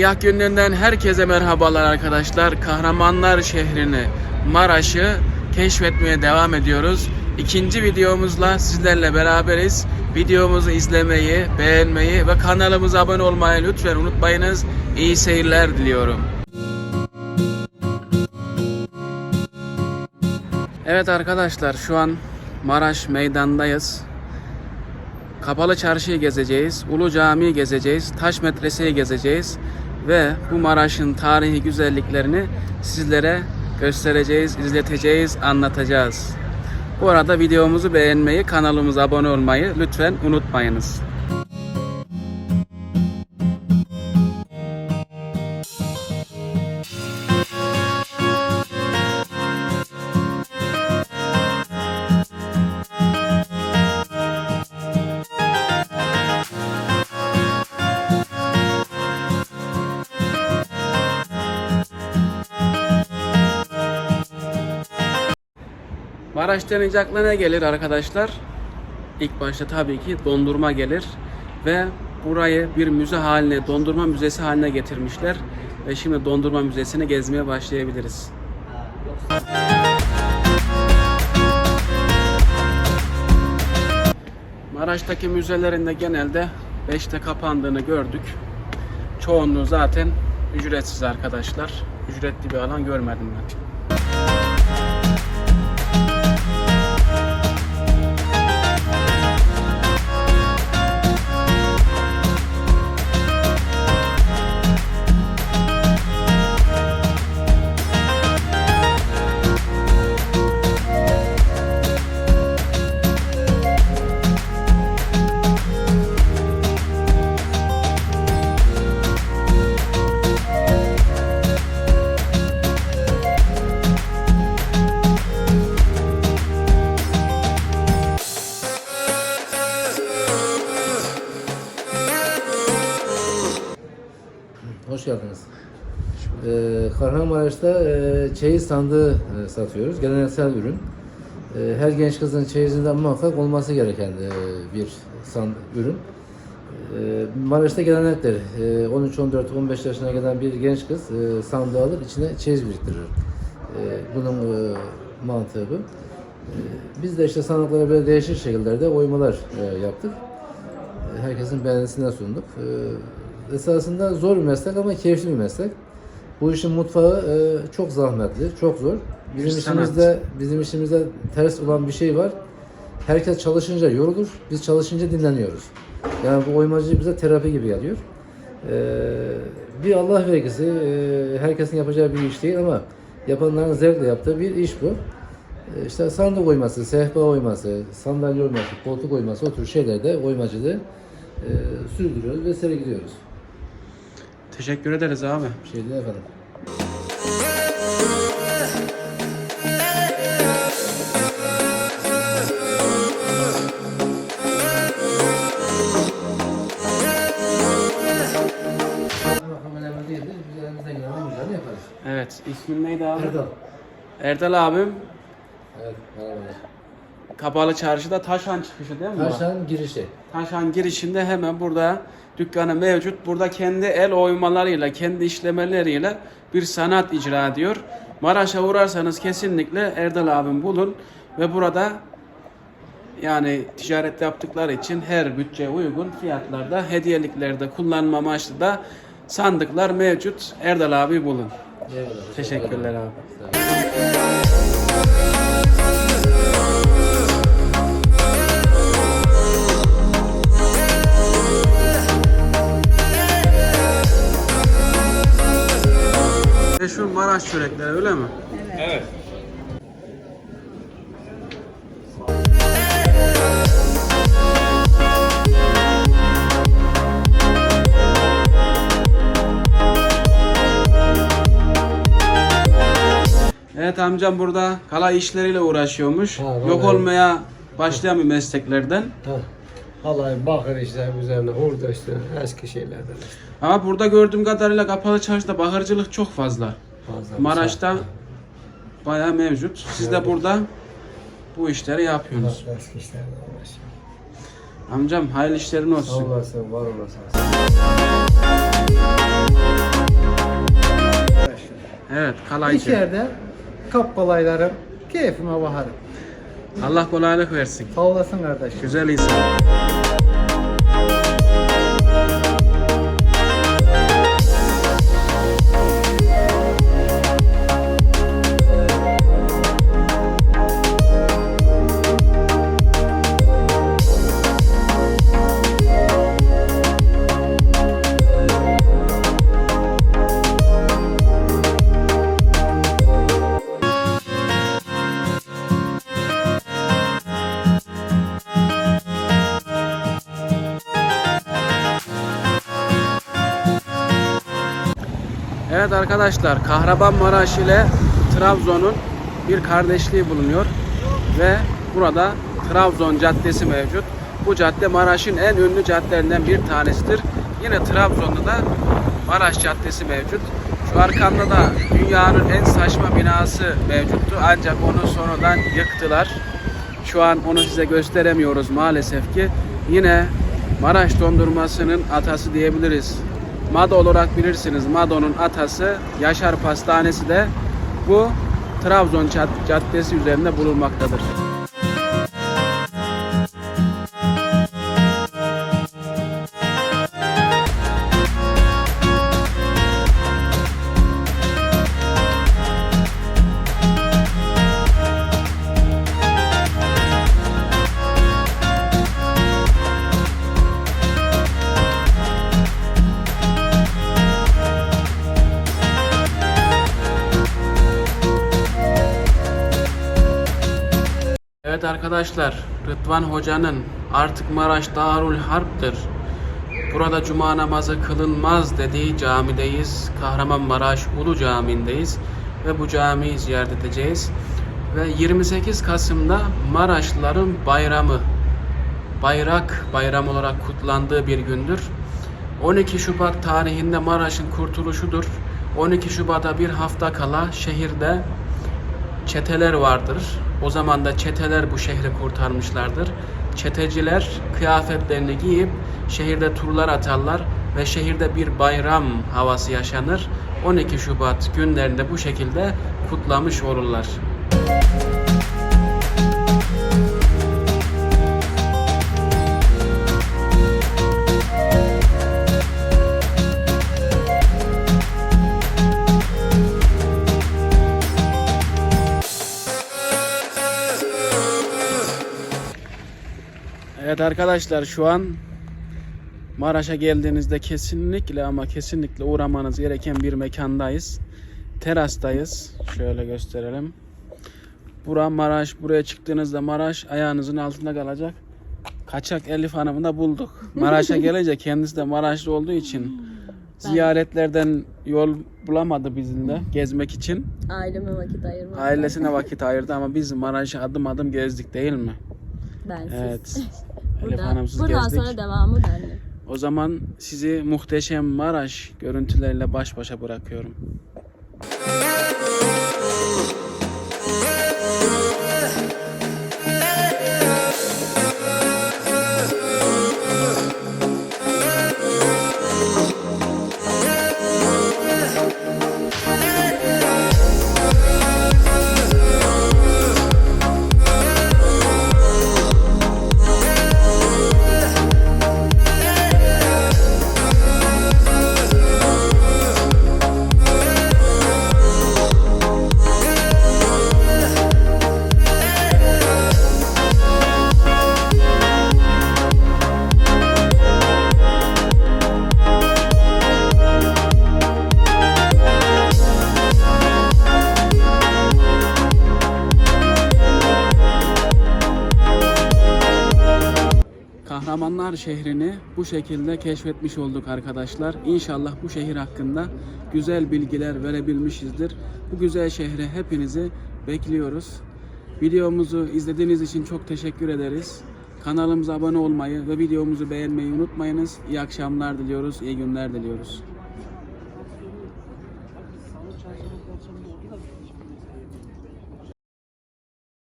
Seyyah günlerinden herkese merhabalar arkadaşlar. Kahramanlar şehrini, Maraş'ı keşfetmeye devam ediyoruz. İkinci videomuzla sizlerle beraberiz. Videomuzu izlemeyi, beğenmeyi ve kanalımıza abone olmayı lütfen unutmayınız. İyi seyirler diliyorum. Evet arkadaşlar şu an Maraş meydandayız. Kapalı çarşıyı gezeceğiz, Ulu Cami'yi gezeceğiz, Taş Medrese'yi gezeceğiz ve bu Maraş'ın tarihi güzelliklerini sizlere göstereceğiz, izleteceğiz, anlatacağız. Bu arada videomuzu beğenmeyi, kanalımıza abone olmayı lütfen unutmayınız. Aklına ne gelir arkadaşlar? İlk başta tabii ki dondurma gelir ve burayı bir müze haline, dondurma müzesi haline getirmişler ve şimdi dondurma müzesini gezmeye başlayabiliriz. Maraş'taki müzelerin de genelde 5'te kapandığını gördük. Çoğunluğu zaten ücretsiz arkadaşlar. Ücretli bir alan görmedim ben. Hoş geldiniz. Ee, Kahramanmaraş'ta e, çeyiz sandığı e, satıyoruz. Geleneksel ürün. E, her genç kızın çeyizinde muhakkak olması gereken e, bir sand ürün. E, Maraş'ta gelenektir. E, 13, 14, 15 yaşına gelen bir genç kız e, sandığı alır, içine çeyiz biriktirir. E, bunun e, mantığı bu. E, biz de işte sandıklara böyle değişik şekillerde oymalar e, yaptık. E, herkesin beğenisine sunduk. E, esasında zor bir meslek ama keyifli bir meslek. Bu işin mutfağı e, çok zahmetli, çok zor. Bir Bizim sanat. işimizde bizim işimizde ters olan bir şey var. Herkes çalışınca yorulur, biz çalışınca dinleniyoruz. Yani bu oymacı bize terapi gibi geliyor. E, bir Allah vergisi, e, herkesin yapacağı bir iş değil ama yapanların zevkle yaptığı bir iş bu. E, İşte sandık oyması, sehpa oyması, sandalye oyması, koltuk oyması o tür şeylerde oymacılığı e, sürdürüyoruz ve sergiliyoruz. Teşekkür ederiz abi. Bir şey değil efendim. Evet, ismin neydi abi? Erdal. Erdal abim Evet, merhabalar. Kapalı Çarşı'da Taşhan çıkışı değil mi? bu? Taşan girişi. Taşhan girişinde hemen burada dükkanı mevcut. Burada kendi el oymalarıyla, kendi işlemeleriyle bir sanat icra ediyor. Maraş'a uğrarsanız kesinlikle Erdal abim bulun ve burada yani ticaret yaptıkları için her bütçe uygun fiyatlarda hediyeliklerde kullanma amaçlı da sandıklar mevcut. Erdal abi bulun. Eyvallah. Teşekkürler abi. Meşhur Maraş çörekleri öyle mi? Evet. Evet amcam burada kala işleriyle uğraşıyormuş. Ha, Yok vallahi. olmaya başlayan bir mesleklerden. Ha. Halay, bakır işte üzerine, hurda işte, eski şeylerden işte. Ama burada gördüğüm kadarıyla kapalı çarşıda bakırcılık çok fazla. Fazla Maraş'ta bayağı mevcut. Siz de burada bu işleri yapıyorsunuz. Eski uğraşıyor. Amcam hayırlı işlerin Sağ olsun. olasın, var olasın. Evet kalaycı. yerde kap kolaylarım, keyfime bakarım. Allah kolaylık versin. Sağ olasın kardeşim. Güzel insan. Evet arkadaşlar Kahramanmaraş ile Trabzon'un bir kardeşliği bulunuyor ve burada Trabzon Caddesi mevcut. Bu cadde Maraş'ın en ünlü caddelerinden bir tanesidir. Yine Trabzon'da da Maraş Caddesi mevcut. Şu arkamda da dünyanın en saçma binası mevcuttu ancak onu sonradan yıktılar. Şu an onu size gösteremiyoruz maalesef ki. Yine Maraş dondurmasının atası diyebiliriz. Mado olarak bilirsiniz. Mado'nun atası Yaşar Pastanesi de bu Trabzon Cad- Caddesi üzerinde bulunmaktadır. Evet arkadaşlar, Rıdvan Hoca'nın artık Maraş Darul Harp'tır. Burada cuma namazı kılınmaz dediği camideyiz. Kahramanmaraş Ulu Camii'ndeyiz ve bu camiyi ziyaret edeceğiz. Ve 28 Kasım'da Maraşlıların bayramı, bayrak bayram olarak kutlandığı bir gündür. 12 Şubat tarihinde Maraş'ın kurtuluşudur. 12 Şubat'a bir hafta kala şehirde çeteler vardır. O zaman da çeteler bu şehri kurtarmışlardır. Çeteciler kıyafetlerini giyip şehirde turlar atarlar ve şehirde bir bayram havası yaşanır. 12 Şubat günlerinde bu şekilde kutlamış olurlar. Evet arkadaşlar şu an Maraş'a geldiğinizde kesinlikle ama kesinlikle uğramanız gereken bir mekandayız. Terastayız. Şöyle gösterelim. Bura Maraş. Buraya çıktığınızda Maraş ayağınızın altında kalacak. Kaçak Elif Hanım'ı da bulduk. Maraş'a gelince kendisi de Maraşlı olduğu için ziyaretlerden yol bulamadı bizimle gezmek için. Aileme vakit ayırmak. Ailesine vakit ayırdı ama biz Maraş'ı adım adım gezdik değil mi? Bensiz. Evet. Elif Buradan, Hanım'sız buradan gezdik. sonra devamı bende. O zaman sizi muhteşem Maraş görüntüleriyle baş başa bırakıyorum. Kahramanlar şehrini bu şekilde keşfetmiş olduk arkadaşlar. İnşallah bu şehir hakkında güzel bilgiler verebilmişizdir. Bu güzel şehre hepinizi bekliyoruz. Videomuzu izlediğiniz için çok teşekkür ederiz. Kanalımıza abone olmayı ve videomuzu beğenmeyi unutmayınız. İyi akşamlar diliyoruz, iyi günler diliyoruz.